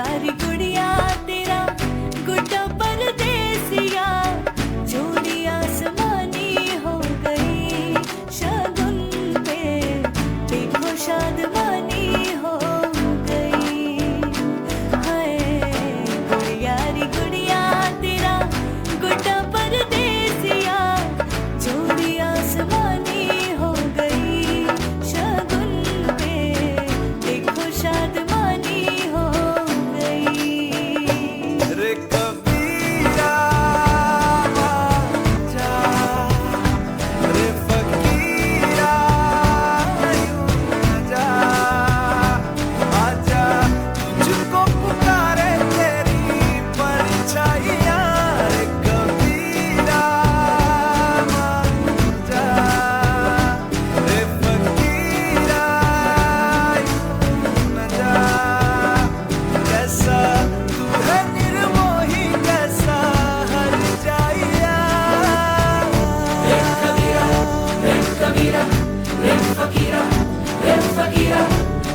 ಯಾರಿಗೂ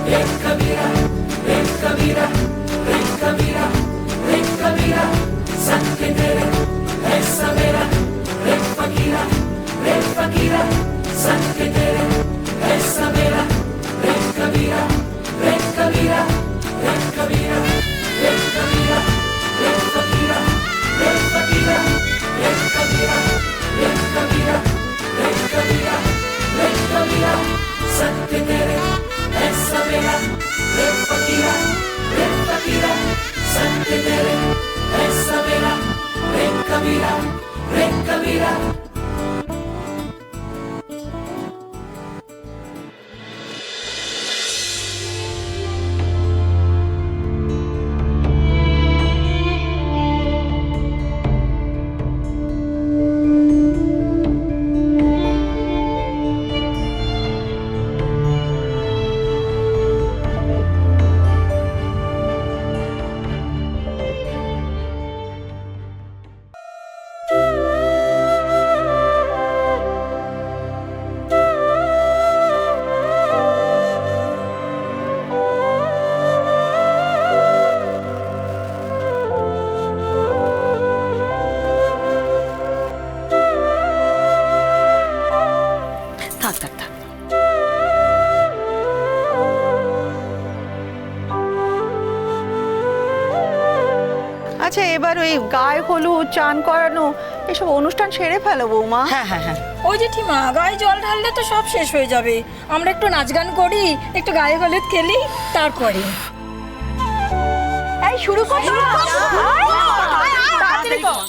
Yeah. Re Kabira, Re Kabira, আচ্ছা এবার ওই গায়ে হলুদ চান করানো এসব অনুষ্ঠান সেরে ফেলো বৌমা। হ্যাঁ হ্যাঁ হ্যাঁ। ওই যে জেঠিমা গায়ে জল ঢাললে তো সব শেষ হয়ে যাবে। আমরা একটু নাচ গান করি একটু গায়ে হলুদ খেলি তারপরে। এই শুরু কর তাড়াতাড়ি কর।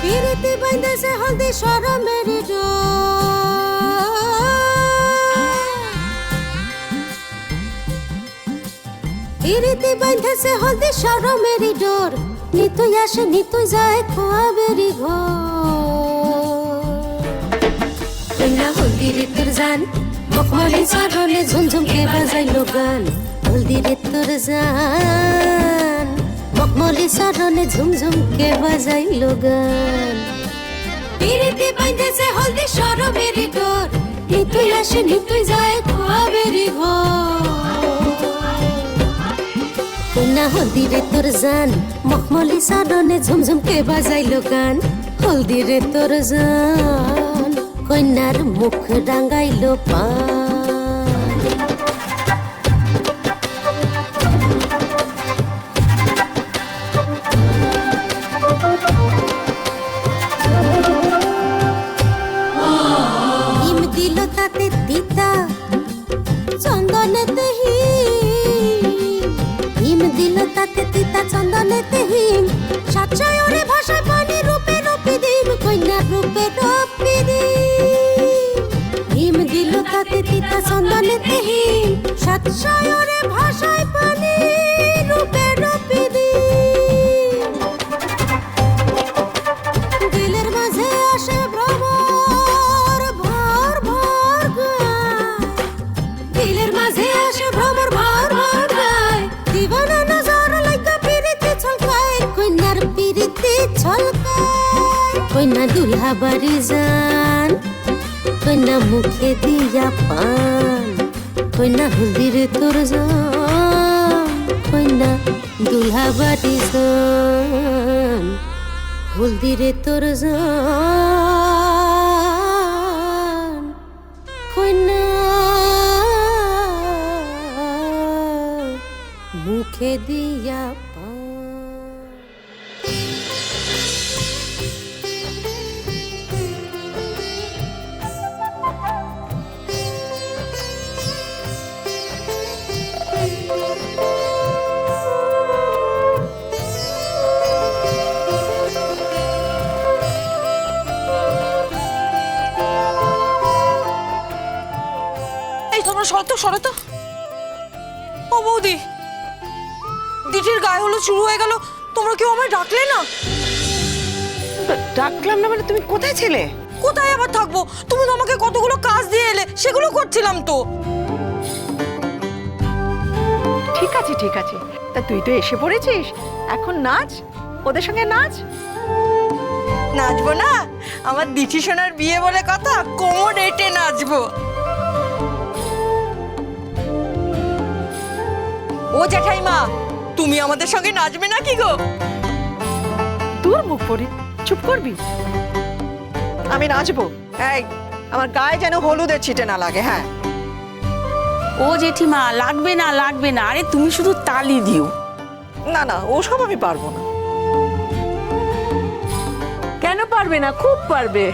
পিরিতি বাইন্দেছে হলদি সরমেরি পিরিতি বাইন্দেছে হলদি সরমেরি ডোর। নিতুই আসে নিতুই যায় খোয়াবেরি ঘর। কন্যা হলদি তোর জান মখমলি চরণে ঝুমঝুম কে বাজাইলো গান হলদি তোর জান মখমলি চরণে ঝুমঝুম কে বাজাইলো গান পিরিতি বাইন্দেছে হলদি সরমেরি ডোর নিতুই আসে নিতুই যায় খোয়াবেরি ঘর। কন্যা হলদি রে তোর জান। মখমলি সাদনে ঝুমঝুম কে বাজাইলো গান। হলদি রে তোর জান। কন্যার মুখ রাঙাইলো পান। তাতে তিতা চন্দনেতে হিম সাতশয়রে ভাষায় পানি রূপে রূপে দিম কন্যা রূপে রূপে দিম হিম দিল তাতে তিতা চন্দনেতে হিম সাতশয়রে ভাষায় ছলকায় কন্যা দুলহা বাড়ি যান কন্যা মুখে দিয়া পান। কন্যা হলদির তোর কন্যা দুলহা বাটি জান হলদিরে তোর কন্যা মুখে দিয়া পান। তো সরো তো। ও বৌদি দিটির গায়ে হলো শুরু হয়ে গেল তোমরা কেউ আমায় ডাকলে না? ডাকলাম না মানে তুমি কোথায় ছিলে? কোথায় আবার থাকব? তুমি তো আমাকে কতগুলো কাজ দিয়ে এলে সেগুলো করছিলাম তো। ঠিক আছে ঠিক আছে। তা তুই তো এসে পড়েছিস। এখন নাচ ওদের সঙ্গে নাচ। নাচবো না? আমার দিঠি সোনার বিয়ে বলে কথা কোমর এটে নাচবো। ও জ্যাঠাইমা তুমি আমাদের সঙ্গে নাচবে না কি গো? তোর মুখ পড়ি চুপ করবি? আমি নাচবো। এই আমার গায়ে যেন হলুদের ছিটে না লাগে হ্যাঁ। ও জেঠিমা লাগবে না লাগবে না আরে তুমি শুধু তালি দিও। না না ওসব আমি পারব না। কেন পারবে না? খুব পারবে।